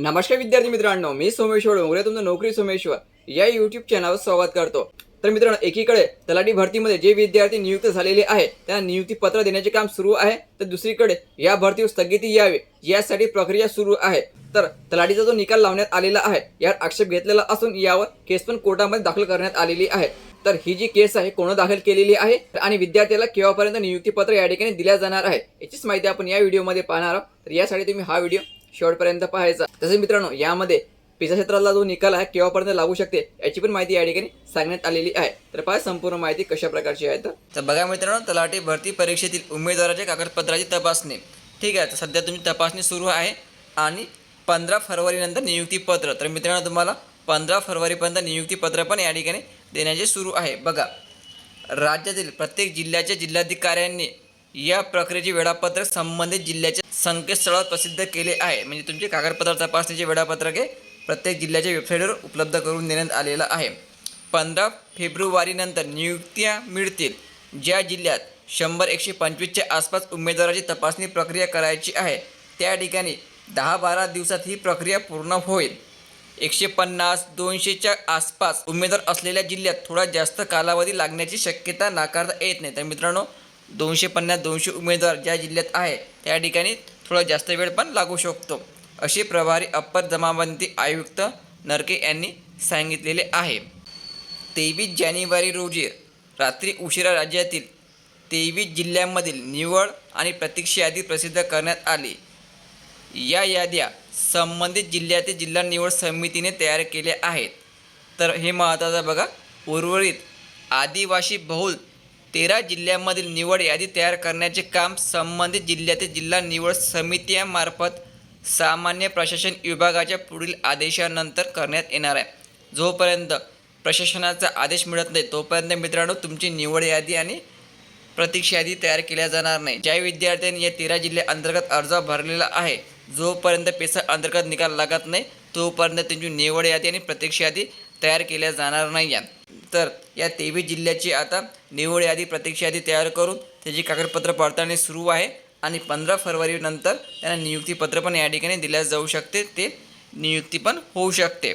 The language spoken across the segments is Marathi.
नमस्कार विद्यार्थी मित्रांनो मी सोमेश्वर डोंगरे तुमचं नोकरी सोमेश्वर. या युट्यूब चॅनलवर स्वागत करतो. तर मित्रांनो एकीकडे तलाठी भरतीमध्ये जे विद्यार्थी नियुक्त झालेले आहे त्यांना नियुक्ती पत्र देण्याचे काम सुरू आहे. तर दुसरीकडे या भरतीवर स्थगिती यावी यासाठी प्रक्रिया सुरू आहे. तर तलाठीचा जो निकाल लावण्यात आलेला आहे यावर आक्षेप घेतलेला असून यावर केस पण कोर्टामध्ये दाखल करण्यात आलेली आहे. तर ही जी केस आहे कोण दाखल केलेली आहे? आणि विद्यार्थ्याला केव्हापर्यंत नियुक्ती पत्र या ठिकाणी दिल्या जाणार आहे याचीच माहिती आपण या व्हिडिओमध्ये पाहणार आहोत. तर यासाठी तुम्ही हा व्हिडिओ शेवटपर्यंत पाहायचा. तसेच मित्रांनो यामध्ये पिसा क्षेत्राला जो निकाल आहे केव्हापर्यंत लागू शकते याची पण माहिती या ठिकाणी सांगण्यात आलेली आहे. तर पहा संपूर्ण माहिती कशा प्रकारची आहे तर बघा मित्रांनो तलाठी भरती परीक्षेतील उमेदवाराच्या कागदपत्राची तपासणी. ठीक आहे तर सध्या तुमची तपासणी सुरू आहे. आणि पंधरा फरवरीनंतर नियुक्तीपत्र. तर मित्रांनो तुम्हाला पंधरा फरवरीपर्यंत नियुक्तीपत्र पण या ठिकाणी देण्याचे सुरू आहे. बघा राज्यातील प्रत्येक जिल्ह्याच्या जिल्हाधिकाऱ्यांनी या प्रक्रियेचे वेळापत्रक संबंधित जिल्ह्याच्या संकेतस्थळावर प्रसिद्ध केले आहे. म्हणजे तुमचे कागदपत्र तपासणीचे वेळापत्रक हे प्रत्येक जिल्ह्याच्या वेबसाईटवर उपलब्ध करून देण्यात आलेलं आहे. पंधरा फेब्रुवारीनंतर नियुक्त्या मिळतील. ज्या जिल्ह्यात शंभर एकशे पंचवीसच्या आसपास उमेदवाराची तपासणी प्रक्रिया करायची आहे त्या ठिकाणी दहा बारा दिवसात ही प्रक्रिया पूर्ण होईल. एकशे पन्नास दोनशेच्या आसपास उमेदवार असलेल्या जिल्ह्यात थोडा जास्त कालावधी लागण्याची शक्यता नाकारता येत नाही. तर मित्रांनो दोनशे पन्नास दोनशे उमेदवार ज्या जिल्ह्यात आहे त्या ठिकाणी थोडा जास्त वेळ पण लागू शकतो. असे प्रभारी अप्पर जमाबंदी आयुक्त नरके यांनी सांगितलेले आहे. तेवीस जानेवारी रोजी रात्री उशिरा राज्यातील तेवीस जिल्ह्यांमधील निवड आणि प्रतीक्षा यादी प्रसिद्ध करण्यात आली. या याद्या संबंधित जिल्ह्यातील जिल्हा निवड समितीने तयार केल्या आहेत. तर हे महत्त्वाचं बघा. उर्वरित आदिवासी बहुल तेरा जिल्ह्यांमधील निवड यादी तयार करण्याचे काम संबंधित जिल्ह्यातील जिल्हा निवड समित्यामार्फत सामान्य प्रशासन विभागाच्या पुढील आदेशानंतर करण्यात येणार आहे. जोपर्यंत प्रशासनाचा आदेश मिळत नाही तोपर्यंत मित्रांनो तुमची निवड यादी आणि प्रतीक्षा यादी तयार केल्या जाणार नाही. ज्या विद्यार्थ्यांनी या तेरा जिल्ह्या अंतर्गत अर्ज भरलेला आहे जोपर्यंत पेसा अंतर्गत निकाल लागत नाही तोपर्यंत त्यांची निवड यादी आणि प्रतीक्षा यादी तयार केल्या जाणार नाही आहे तर या तेवीस जिल्ह्याची आता निवड यादी प्रतीक्षा यादी तयार करून त्याची कागदपत्र पडताळणी सुरू आहे आणि पंधरा फरवरीनंतर त्यांना नियुक्तीपत्र पण या ठिकाणी दिल्या जाऊ शकते. ते नियुक्ती पण होऊ शकते.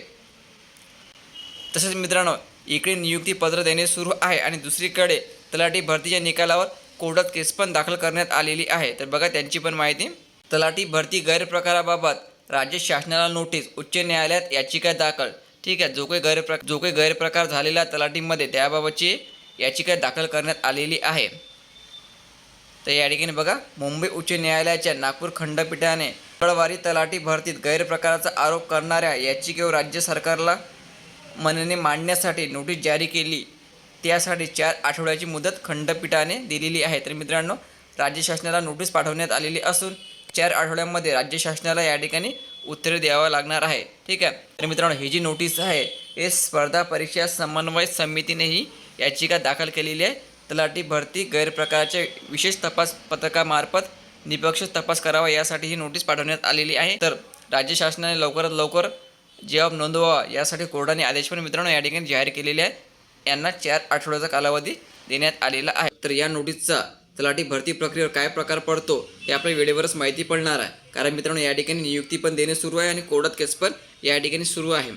तसेच मित्रांनो इकडे नियुक्तीपत्र देणे सुरू आहे आणि दुसरीकडे तलाठी भरतीच्या निकालावर कोर्टात केस पण दाखल करण्यात आलेली आहे. तर बघा त्यांची पण माहिती. तलाठी भरती गैरप्रकाराबाबत राज्य शासनाला नोटीस उच्च न्यायालयात याचिका दाखल. ठीक आहे. जो काही गैरप्र जो काही गैरप्रकार झालेला तलाठीमध्ये त्याबाबतची याचिका दाखल करण्यात आलेली आहे. तर या ठिकाणी बघा मुंबई उच्च न्यायालयाच्या नागपूर खंडपीठाने मंगळवारी तलाठी भरतीत गैरप्रकाराचा आरोप करणाऱ्या याचिकेवर राज्य सरकारला मनने मांडण्यासाठी नोटीस जारी केली. त्यासाठी चार आठवड्याची मुदत खंडपीठाने दिलेली आहे. तर मित्रांनो राज्य शासनाला नोटीस पाठवण्यात आलेली असून चार आठवड्यामध्ये राज्य शासनाला या ठिकाणी उत्तरे द्यावं लागणार आहे. ठीक आहे? तर मित्रांनो ही जी नोटीस आहे हे स्पर्धा परीक्षा समन्वय समितीनेही याचिका दाखल केलेली आहे. तलाठी भरती गैरप्रकारच्या विशेष तपास पथकामार्फत निपक्ष तपास करावा यासाठी ही नोटीस पाठवण्यात आलेली आहे. तर राज्य शासनाने लवकरात लवकर जबाब नोंदवावा यासाठी कोर्टाने आदेश पण मित्रांनो या ठिकाणी जाहीर केलेले आहे यांना चार आठवड्याचा कालावधी देण्यात आलेला आहे. तर या नोटीसचा तलाठी भरती प्रक्रियेवर काय प्रकार पडतो हे आपल्या वेळेवरच माहिती पडणार आहे. कारण मित्रांनो या ठिकाणी नियुक्ती पण देणे सुरू आहे आणि कोर्टात केस पण या ठिकाणी सुरू आहे.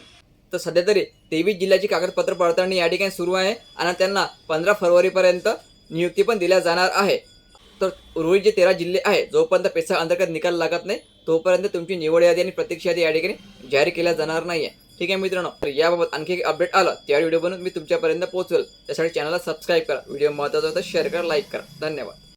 तर सध्या तरी तेवीस जिल्ह्याची कागदपत्र पडताळणी या ठिकाणी सुरू आहे आणि त्यांना पंधरा फरवरीपर्यंत नियुक्ती पण दिल्या जाणार आहे. तर उर्वरित जे तेरा जिल्हे आहे जोपर्यंत पेसा अंतर्गत निकाल लागत नाही तोपर्यंत तुमची निवड यादी आणि प्रतीक्षा यादी या ठिकाणी जाहीर केल्या जाणार नाही आहे ठीक आहे मित्रांनो तर याबाबत आणखी एक अपडेट आलं त्या व्हिडिओ बनवून मी तुमच्यापर्यंत पोहोचवेल. त्यासाठी चॅनलला सबस्क्राईब करा. व्हिडिओ महत्त्वाचा होता शेअर करा लाईक करा. धन्यवाद.